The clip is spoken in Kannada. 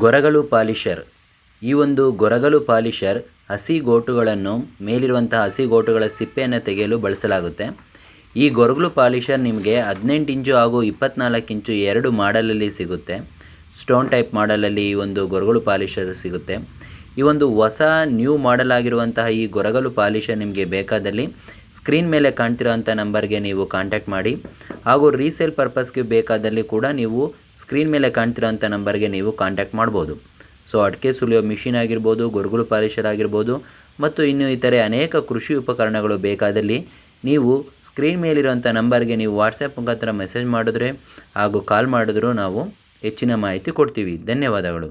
ಗೊರಗಲು ಪಾಲಿಷರ್. ಈ ಒಂದು ಗೊರಗಲು ಪಾಲಿಷರ್ ಹಸಿ ಗೋಟುಗಳನ್ನು ಮೇಲಿರುವಂತಹ ಹಸಿ ಗೋಟುಗಳ ಸಿಪ್ಪೆಯನ್ನು ತೆಗೆಯಲು ಬಳಸಲಾಗುತ್ತೆ. ಈ ಗೊರಗಲು ಪಾಲಿಷರ್ ನಿಮಗೆ ಹದಿನೆಂಟು ಇಂಚು ಹಾಗೂ ಇಪ್ಪತ್ನಾಲ್ಕು ಇಂಚು ಎರಡು ಮಾಡಲಲ್ಲಿ ಸಿಗುತ್ತೆ. ಸ್ಟೋನ್ ಟೈಪ್ ಮಾಡಲಲ್ಲಿ ಈ ಒಂದು ಗೊರಗಲು ಪಾಲಿಷರ್ ಸಿಗುತ್ತೆ. ಈ ಒಂದು ಹೊಸ ನ್ಯೂ ಮಾಡೆಲ್ ಆಗಿರುವಂತಹ ಈ ಗೊರಗಲು ಪಾಲಿಷ ನಿಮಗೆ ಬೇಕಾದಲ್ಲಿ ಸ್ಕ್ರೀನ್ ಮೇಲೆ ಕಾಣ್ತಿರೋಂಥ ನಂಬರ್ಗೆ ನೀವು ಕಾಂಟ್ಯಾಕ್ಟ್ ಮಾಡಿ. ಹಾಗೂ ರೀಸೇಲ್ ಪರ್ಪಸ್ಗೆ ಬೇಕಾದಲ್ಲಿ ಕೂಡ ನೀವು ಸ್ಕ್ರೀನ್ ಮೇಲೆ ಕಾಣ್ತಿರೋಂಥ ನಂಬರ್ಗೆ ನೀವು ಕಾಂಟ್ಯಾಕ್ಟ್ ಮಾಡ್ಬೋದು. ಸೊ ಅಡಿಕೆ ಸುಲಿಯೋ ಮಿಷಿನ್ ಆಗಿರ್ಬೋದು, ಗೊರಗುಲು ಪಾಲಿಷರ್ ಆಗಿರ್ಬೋದು ಮತ್ತು ಇನ್ನು ಇತರೆ ಅನೇಕ ಕೃಷಿ ಉಪಕರಣಗಳು ಬೇಕಾದಲ್ಲಿ ನೀವು ಸ್ಕ್ರೀನ್ ಮೇಲಿರುವಂಥ ನಂಬರ್ಗೆ ನೀವು ವಾಟ್ಸಪ್ ಮುಖಾಂತರ ಮೆಸೇಜ್ ಮಾಡಿದ್ರೆ ಹಾಗೂ ಕಾಲ್ ಮಾಡಿದ್ರೂ ನಾವು ಹೆಚ್ಚಿನ ಮಾಹಿತಿ ಕೊಡ್ತೀವಿ. ಧನ್ಯವಾದಗಳು.